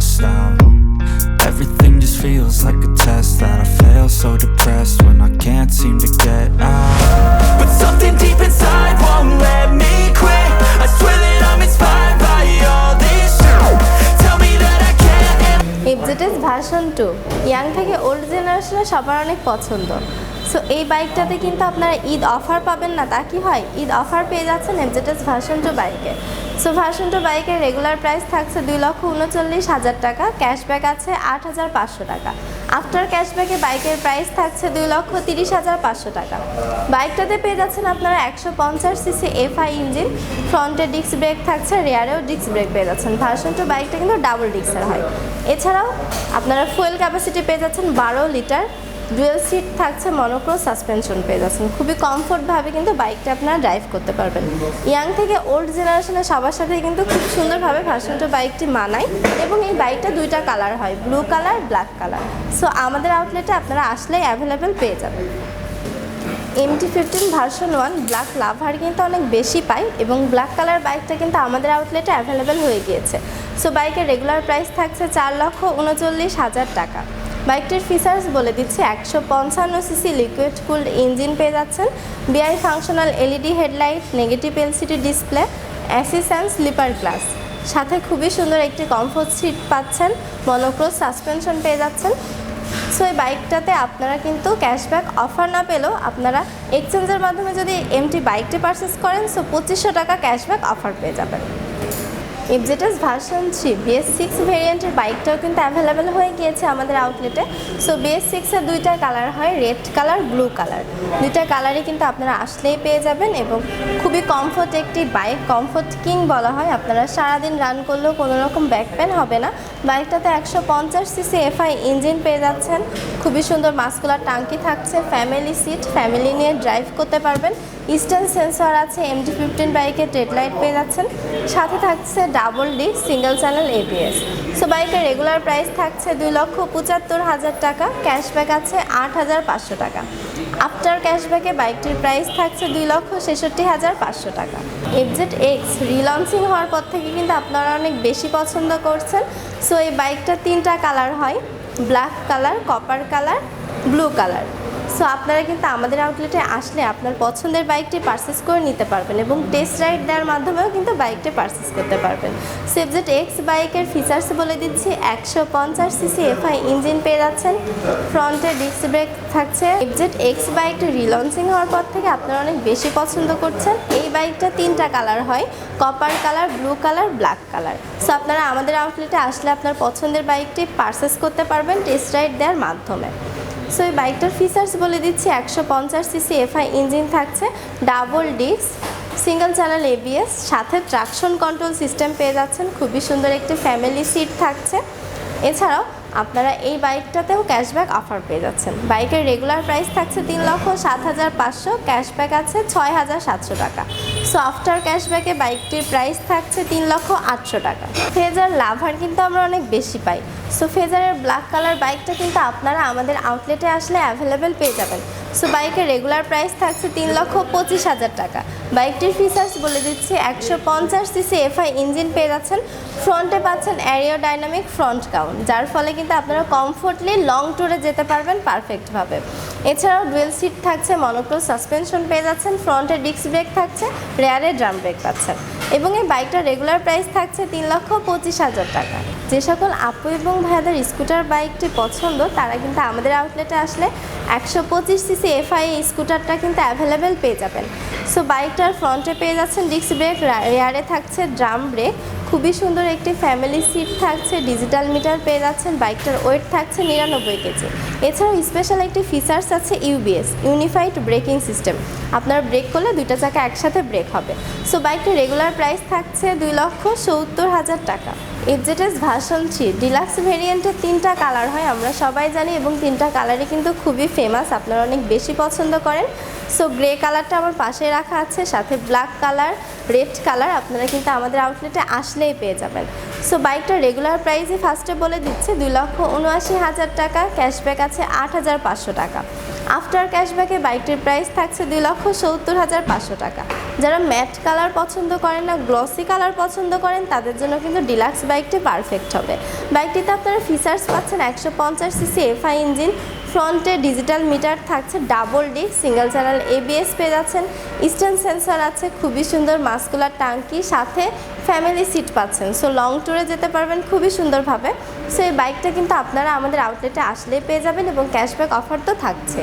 stressed out. Everything just feels like a test that I fail. So depressed when I can't seem to get out. But something deep inside won't let me quit. I swear that I'm inspired by all this shit. Tell me that I can't. FZS version two young থেকে old জেনারেশনে সবার অনেক পছন্দ so এই বাইকটাতে কিন্তু আপনারা Eid offer পাবেন না তা কি হয় ঈদ অফার পেয়ে যাচ্ছেন এফজেটেস ভার্সন টু বাইকে সো ভার্সন টু বাইকের রেগুলার প্রাইস থাকছে দুই লক্ষ উনচল্লিশ হাজার টাকা। ক্যাশব্যাক আছে আট হাজার পাঁচশো টাকা। আফটার ক্যাশব্যাকে বাইকের প্রাইস থাকছে দুই লক্ষ তিরিশ হাজার পাঁচশো টাকা। বাইকটাতে পেয়ে যাচ্ছেন আপনারা একশো পঞ্চাশ সিসি এফআই ইঞ্জিন ফ্রন্টে ডিস্ক ব্রেক থাকছে রেয়ারেও ডিস্ক ব্রেক পেয়ে যাচ্ছেন। ভার্সন টু বাইকটা কিন্তু ডাবল ডিস্কের হয়। এছাড়াও আপনারা ফুয়েল ক্যাপাসিটি পেয়ে যাচ্ছেন বারো লিটার ডুয়েল সিট থাকছে মনোক্রো সাসপেনশন পেয়ে যাচ্ছেন। খুবই কমফোর্টভাবে কিন্তু বাইকটা আপনারা ড্রাইভ করতে পারবেন। ইয়াং থেকে ওল্ড জেনারেশনের সবার সাথে কিন্তু খুব সুন্দরভাবে ভার্সন টু বাইকটি মানায় এবং এই বাইকটা দুইটা কালার হয় blue colour black colour so আমাদের আউটলেটে আপনারা আসলেই অ্যাভেলেবেল পেয়ে যাবেন। MT fifteen version one black lover কিন্তু অনেক বেশি পাই এবং ব্ল্যাক কালার বাইকটা কিন্তু আমাদের আউটলেটে অ্যাভেলেবেল হয়ে গিয়েছে। সো বাইকের রেগুলার প্রাইস থাকছে চার লক্ষ উনচল্লিশ হাজার টাকা। বাইকটির ফিচার্স বলে দিচ্ছি, একশো পঞ্চান্ন সিসি লিকুইড কুলড ইঞ্জিন পেয়ে যাচ্ছেন। Bi functional LED headlight negative LCD display assistant slipper glass সাথে খুবই সুন্দর একটি কমফোর্ট সিট পাচ্ছেন মনোক্রোস সাসপেনশন পেয়ে যাচ্ছেন। সো এই বাইকটাতে আপনারা কিন্তু ক্যাশব্যাক অফার না পেলেও আপনারা এক্সচেঞ্জের মাধ্যমে যদি এমটি বাইকটি পারচেস করেন সো পঁচিশশো টাকা ক্যাশব্যাক অফার পেয়ে যাবেন। FZS version three BS six ভেরিয়েন্টের বাইকটাও কিন্তু অ্যাভেলেবেল হয়ে গিয়েছে আমাদের আউটলেটে সো বিএস সিক্সের দুইটা কালার হয় রেড কালার ব্লু কালার দুইটা কালারই কিন্তু আপনারা আসলেই পেয়ে যাবেন এবং খুবই কমফোর্ট একটি বাইক কমফোর্ট কিং বলা হয়। আপনারা সারাদিন রান করলেও কোনো রকম ব্যাক পেন হবে না। বাইকটাতে একশো পঞ্চাশ সিসি এফআই ইঞ্জিন পেয়ে যাচ্ছেন। খুবই সুন্দর মাস্কুলার টাঙ্কি থাকছে ফ্যামিলি সিট ফ্যামিলি নিয়ে ড্রাইভ করতে পারবেন। ইস্টার্ন সেন্সর আছে এমটি ফিফটিন বাইকের লাইট পেয়ে যাচ্ছেন। সাথে থাকছে double D, single channel ABS so বাইকের রেগুলার প্রাইস থাকছে দুই লক্ষ পঁচাত্তর হাজার টাকা ক্যাশব্যাক আছে আট হাজার পাঁচশো টাকা। আফটার ক্যাশব্যাকে বাইকটির প্রাইস থাকছে দুই লক্ষ ছেষট্টি হাজার পাঁচশো টাকা। এফজেড এক্স রিলঞ্চিং হওয়ার পর থেকে কিন্তু আপনারা অনেক বেশি পছন্দ করছেন। সো এই বাইকটা তিনটা কালার হয় black colour copper colour blue colour so আপনারা কিন্তু আমাদের আউটলেটে আসলে আপনার পছন্দের বাইকটি পারচেস করে নিতে পারবেন এবং টেস্ট রাইড দেওয়ার মাধ্যমেও কিন্তু বাইকটি পারচেস করতে পারবেন। সেফজেট এক্স বাইকের ফিচার্স বলে দিচ্ছি, একশো পঞ্চাশ সিসি এফআই ইঞ্জিন পেয়ে যাচ্ছেন ফ্রন্টে ডিস্ক ব্রেক থাকছে। এফজেট এক্স বাইকটি রিলঞ্চিং হওয়ার পর থেকে আপনারা অনেক বেশি পছন্দ করছেন। এই বাইকটা তিনটা কালার হয় copper colour blue colour black colour so আপনারা আমাদের আউটলেটে আসলে আপনার পছন্দের বাইকটি পারচেস করতে পারবেন টেস্ট রাইড দেওয়ার মাধ্যমে। সো এই বাইকটার ফিচার্স বলে দিচ্ছি, একশো পঞ্চাশ সিসি এফআই ইঞ্জিন থাকছে double disc single channel ABS সাথে ট্রাকশন কন্ট্রোল সিস্টেম পেয়ে যাচ্ছেন। খুবই সুন্দর একটি ফ্যামিলি সিট থাকছে। এছাড়াও আপনারা এই বাইকটাতেও ক্যাশব্যাক অফার পেয়ে যাচ্ছেন। বাইকের রেগুলার প্রাইস থাকছে তিন লক্ষ সাত হাজার পাঁচশো ক্যাশব্যাক আছে ছয় হাজার সাতশো টাকা। সো আফটার ক্যাশব্যাকে বাইকটির প্রাইস থাকছে তিন লক্ষ আটশো টাকা। ফেজার লাভার কিন্তু আমরা অনেক বেশি পাই। সো ফেজারের ব্ল্যাক কালার বাইকটা কিন্তু আপনারা আমাদের আউটলেটে আসলে অ্যাভেলেবেল পেয়ে যাবেন। সো বাইকের রেগুলার প্রাইস থাকছে তিন লক্ষ পঁচিশ হাজার টাকা। বাইকটির ফিচার্স বলে দিচ্ছি, একশো পঞ্চাশ সিসি এফআই ইঞ্জিন পেয়ে যাচ্ছেন। ফ্রন্টে পাচ্ছেন অ্যারিও ডাইনামিক ফ্রন্ট কাউন্ট যার ফলে কিন্তু আপনারা কমফোর্টলি লং ট্যুরে যেতে পারবেন পারফেক্টভাবে এছাড়াও ডুয়েল সিট থাকছে মনোক্রো সাসপেনশন পেয়ে যাচ্ছেন ফ্রন্টে ডিস্ক ব্রেক থাকছে রেয়ারে ড্রাম ব্রেক পাচ্ছেন। এবং এই বাইকটার রেগুলার প্রাইস থাকছে তিন লক্ষ পঁচিশ হাজার টাকা। যে সকল আপু এবং ভাইয়াদের স্কুটার, বাইকটি পছন্দ, তারা কিন্তু আমাদের আউটলেটে আসলে একশো পঁচিশ সিসি এফআই স্কুটারটা কিন্তু অ্যাভেলেবেল পেয়ে যাবেন। সো বাইকটার ফ্রন্টে পেয়ে যাচ্ছেন ডিস্ক ব্রেক রেয়ারে থাকছে ড্রাম ব্রেক খুবই সুন্দর একটি ফ্যামিলি সিট থাকছে ডিজিটাল মিটার পেয়ে যাচ্ছেন, বাইকটার ওয়েট থাকছে নিরানব্বই কেজি এছাড়াও স্পেশাল একটি ফিচার্স আছে ইউবিএস ইউনিফাইড ব্রেকিং সিস্টেম আপনার ব্রেক করলে দুইটা চাকা একসাথে ব্রেক হবে। সো বাইকটির রেগুলার প্রাইস থাকছে দুই লক্ষ সত্তর হাজার টাকা। এফজেটেস ভার্সন থ্রি ডিলাক্স ভেরিয়েন্টের তিনটা কালার হয়, আমরা সবাই জানি এবং তিনটা কালারই কিন্তু খুবই ফেমাস আপনারা অনেক বেশি পছন্দ করেন। সো গ্রে কালারটা আমার পাশে রাখা আছে, সাথে ব্ল্যাক কালার রেড কালার আপনারা কিন্তু আমাদের আউটলেটে আসলেই পেয়ে যাবেন। সো বাইকটা রেগুলার প্রাইসই ফার্স্টে বলে দিচ্ছে, দুই লক্ষ উনআশি হাজার টাকা ক্যাশব্যাক আছে আট হাজার পাঁচশো টাকা। আফটার ক্যাশব্যাকে বাইকটির প্রাইস থাকছে দুই লক্ষ সত্তর হাজার পাঁচশো টাকা। যারা ম্যাট কালার পছন্দ করেন না গ্লসি কালার পছন্দ করেন, তাদের জন্য কিন্তু ডিলাক্স বাইকটি পারফেক্ট হবে। বাইকটিতে আপনারা ফিচার্স পাচ্ছেন একশো পঞ্চাশ সিসি এফআই ইঞ্জিন ফ্রন্টে ডিজিটাল মিটার থাকছে double D single channel ABS পেয়ে যাচ্ছেন। ইস্টার্ন সেন্সর আছে, খুবই সুন্দর মাস্কুলার টাঙ্কি, সাথে ফ্যামিলি সিট পাচ্ছেন। সো লং ট্যুরে যেতে পারবেন খুবই সুন্দরভাবে। সো এই বাইকটা কিন্তু আপনারা আমাদের আউটলেটে আসলেই পেয়ে যাবেন এবং ক্যাশব্যাক অফার তো থাকছে